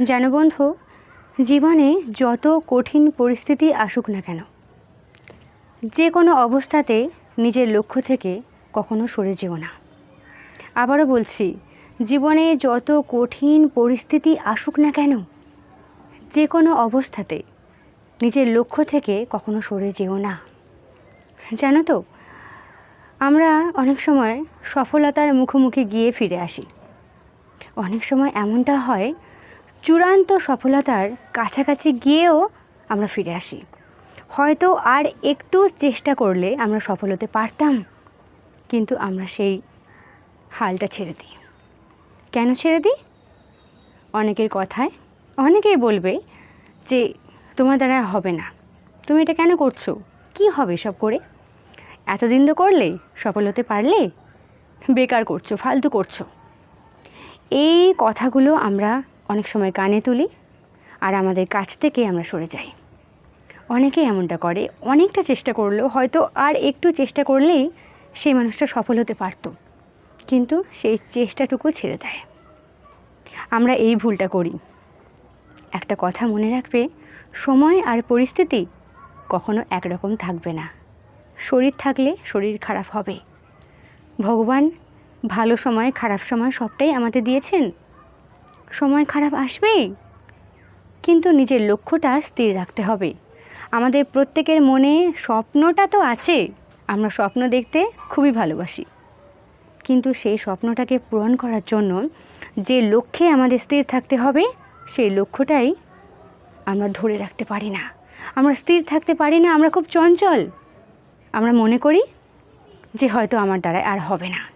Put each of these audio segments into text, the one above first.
যেন বন্ধু, জীবনে যত কঠিন পরিস্থিতি আসুক না কেন, যে কোনো অবস্থাতে নিজের লক্ষ্য থেকে কখনো সরে যেও না। আবারও বলছি, জীবনে যত কঠিন পরিস্থিতি আসুক না কেন, যে কোনো অবস্থাতে নিজের লক্ষ্য থেকে কখনো সরে যেও না। জানো তো, আমরা অনেক সময় সফলতার মুখোমুখি গিয়ে ফিরে আসি। অনেক সময় এমনটা হয় চূড়ান্ত সফলতার কাছাকাছি গিয়েও আমরা ফিরে আসি। হয়তো আর একটু চেষ্টা করলে আমরা সফল হতে পারতাম, কিন্তু আমরা সেই হালটা ছেড়ে দিই। কেন ছেড়ে দিই? অনেকের কথায় অনেকেই বলবে যে, তোমার দ্বারা হবে না। তুমি এটা কেন করছ? কি হবে সব করে? এতদিন তো করলে, সফল হতে পারলে? বেকার করছ, ফালতু করছ। এই কথাগুলো আমরা অনেক সময় কানে তুলি আর আমাদের কাছ থেকে আমরা সরে যাই। অনেকেই এমনটা করে, অনেকটা চেষ্টা করলেও হয়তো আর একটু চেষ্টা করলেই সেই মানুষটা সফল হতে পারতো। কিন্তু সেই চেষ্টাটুকু ছেড়ে দেয়। আমরা এই ভুলটা করি। একটা কথা মনে রাখবে, সময় আর পরিস্থিতি কখনো একরকম থাকবে না। শরীর থাকলে শরীর খারাপ হবে। ভগবান ভালো সময়, খারাপ সময় সবটাই আমাদের দিয়েছেন। সময় খারাপ আসবেই কিন্তু নিজের লক্ষ্যটা স্থির রাখতে হবে। আমাদের প্রত্যেকের মনে স্বপ্নটা তো আছে। আমরা স্বপ্ন দেখতে খুবই ভালোবাসি। কিন্তু সেই স্বপ্নটাকে পূরণ করার জন্য যে লক্ষ্যে আমাদের স্থির থাকতে হবে, সেই লক্ষ্যটাই আমরা ধরে রাখতে পারি না। আমরা স্থির থাকতে পারি না, আমরা খুব চঞ্চল। আমরা মনে করি যে হয়তো আমার দ্বারা আর হবে না।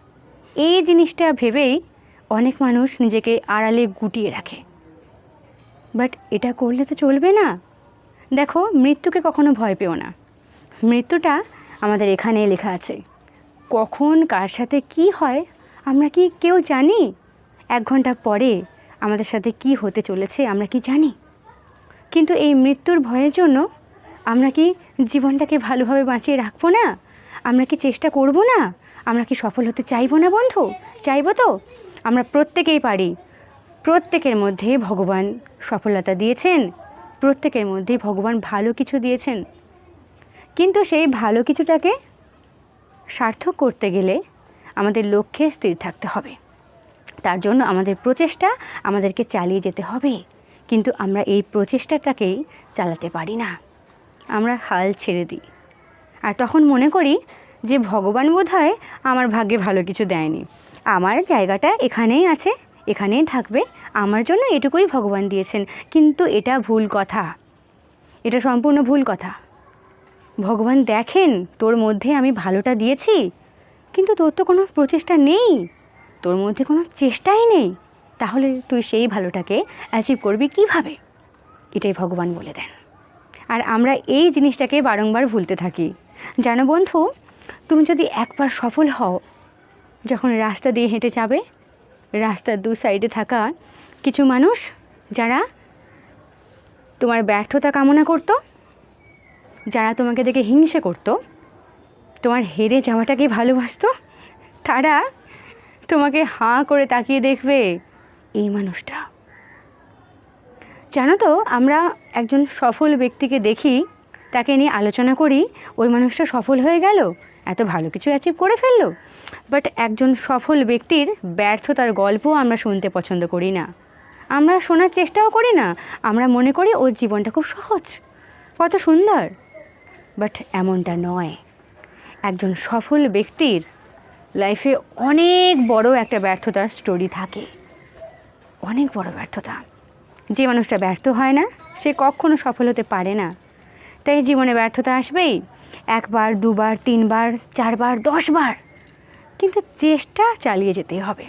এই জিনিসটা ভেবেই অনেক মানুষ নিজেকে আড়ালে গুটিয়ে রাখে। বাট এটা করলে তো চলবে না। দেখো, মৃত্যুকে কখনো ভয় পেও না। মৃত্যুটা আমাদের এখানে লেখা আছে। কখন, কার সাথে কি হয়, আমরা কি কেউ জানি? এক ঘণ্টা পরে আমাদের সাথে কি হতে চলেছে, আমরা কি জানি? কিন্তু এই মৃত্যুর ভয়ের জন্য আমরা কি জীবনটাকে ভালোভাবে বাঁচিয়ে রাখব না? আমরা কি চেষ্টা করব না? আমরা কি সফল হতে চাইব না, বন্ধু? চাইব তো? আমরা প্রত্যেকেই পারি। প্রত্যেকের মধ্যে ভগবান সফলতা দিয়েছেন। প্রত্যেকের মধ্যে ভগবান ভালো কিছু দিয়েছেন। কিন্তু সেই ভালো কিছুটাকে সার্থক করতে গেলে আমাদের লক্ষ্যে স্থির থাকতে হবে। তার জন্য আমাদের প্রচেষ্টা আমাদেরকে চালিয়ে যেতে হবে। কিন্তু আমরা এই প্রচেষ্টাটাকেই চালাতে পারি না। আমরা হাল ছেড়ে দিই। আর তখন মনে করি যে ভগবান বোধ আমার ভাগ্যে ভালো কিছু দেয়নি। আমার জায়গাটা এখানেই আছে, এখানেই থাকবে। আমার জন্য এটুকুই ভগবান দিয়েছেন। কিন্তু এটা ভুল কথা। এটা সম্পূর্ণ ভুল কথা। ভগবান দেখেন, তোর মধ্যে আমি ভালোটা দিয়েছি, কিন্তু তোর তো কোনো প্রচেষ্টা নেই। তোর মধ্যে কোনো চেষ্টাই নেই। তাহলে তুই সেই ভালোটাকে অ্যাচিভ করবি কীভাবে? এটাই ভগবান বলে দেন। আর আমরা এই জিনিসটাকে বারংবার ভুলতে থাকি। জানো বন্ধু, তুমি যদি একবার সফল হও যখন রাস্তা দিয়ে হেঁটে যাবে, রাস্তার দু সাইডে থাকা কিছু মানুষ যারা তোমার ব্যর্থতা কামনা করতো, যারা তোমাকে দেখে হিংসে করতো, তোমার হেরে যাওয়াটাকে ভালোবাসতো, তারা তোমাকে হাঁ করে তাকিয়ে দেখবে এই মানুষটা। জানো তো, আমরা একজন সফল ব্যক্তিকে দেখি, তাকে নিয়ে আলোচনা করি, ওই মানুষটা সফল হয়ে গেল, এত ভালো কিছু অ্যাচিভ করে ফেলল। বাট একজন সফল ব্যক্তির ব্যর্থতার গল্প আমরা শুনতে পছন্দ করি না। আমরা শোনার চেষ্টাও করি না, আমরা মনে করি ওর জীবনটা খুব সহজ, কত সুন্দর। বাট এমনটা নয়। একজন সফল ব্যক্তির লাইফে অনেক বড় একটা ব্যর্থতার স্টোরি থাকে। অনেক বড় ব্যর্থতা। যে মানুষটা ব্যর্থ হয় না, সে কখনো সফল হতে পারে না। তাই জীবনে ব্যর্থতা আসবেই। একবার, দুবার, তিনবার, চারবার, দশবার। কিন্তু চেষ্টা চালিয়ে যেতে হবে।